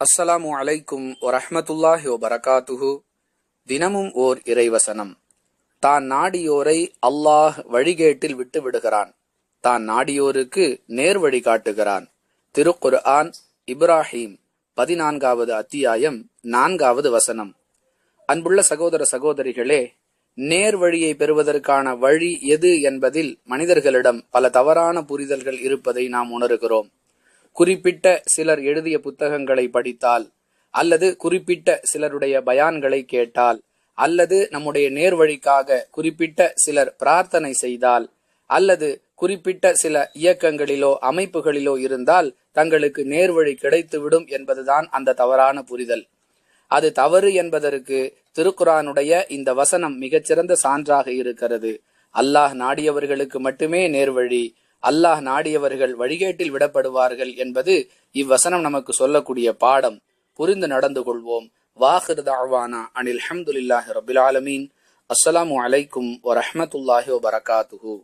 அஸ்ஸலாமு அலைக்கும் வரஹ்மத்துல்லாஹி வபரகாத்துஹு. தினமும் ஓர் இறைவசனம். தான் நாடியோரை அல்லாஹ் வழிகேட்டில் விட்டு விடுகிறான். தான் நாடியோருக்கு நேர் வழி காட்டுகிறான். திருக்குர்ஆன் இப்ராஹிம் பதினான்காவது அத்தியாயம் நான்காவது வசனம். அன்புள்ள சகோதர சகோதரிகளே நேர் வழியை பெறுவதற்கான வழி எது என்பதில் மனிதர்களிடம் பல தவறான புரிதல்கள் இருப்பதை நாம் உணர்கிறோம். குறிப்பிட்ட சிலர் எழுதிய புத்தகங்களை படித்தால் அல்லது குறிப்பிட்ட சிலருடைய பயான்களை கேட்டால் அல்லது நம்முடைய நேர்வழிக்காக குறிப்பிட்ட சிலர் பிரார்த்தனை செய்தால் அல்லது குறிப்பிட்ட சில இயக்கங்களிலோ அமைப்புகளிலோ இருந்தால் தங்களுக்கு நேர்வழி கிடைத்துவிடும் என்பதுதான் அந்த தவறான புரிதல். அது தவறு என்பதற்கு திருக்குறானுடைய இந்த வசனம் மிகச்சிறந்த சான்றாக இருக்கிறது. அல்லாஹ் நாடியவர்களுக்கு மட்டுமே நேர்வழி அல்லாஹ் நாடியவர்கள் வழிகேட்டில் விடப்படுவார்கள் என்பது இவ்வசனம் நமக்கு சொல்லக்கூடிய பாடம். புரிந்து நடந்து கொள்வோம். வாஹிர் தாவானா அனில் அஹமதுல்லாஹி ரபில் ஆலமீன். அஸ்ஸலாமு அலைக்கும் வரஹமத்துல்லாஹி வபரகாத்துஹு.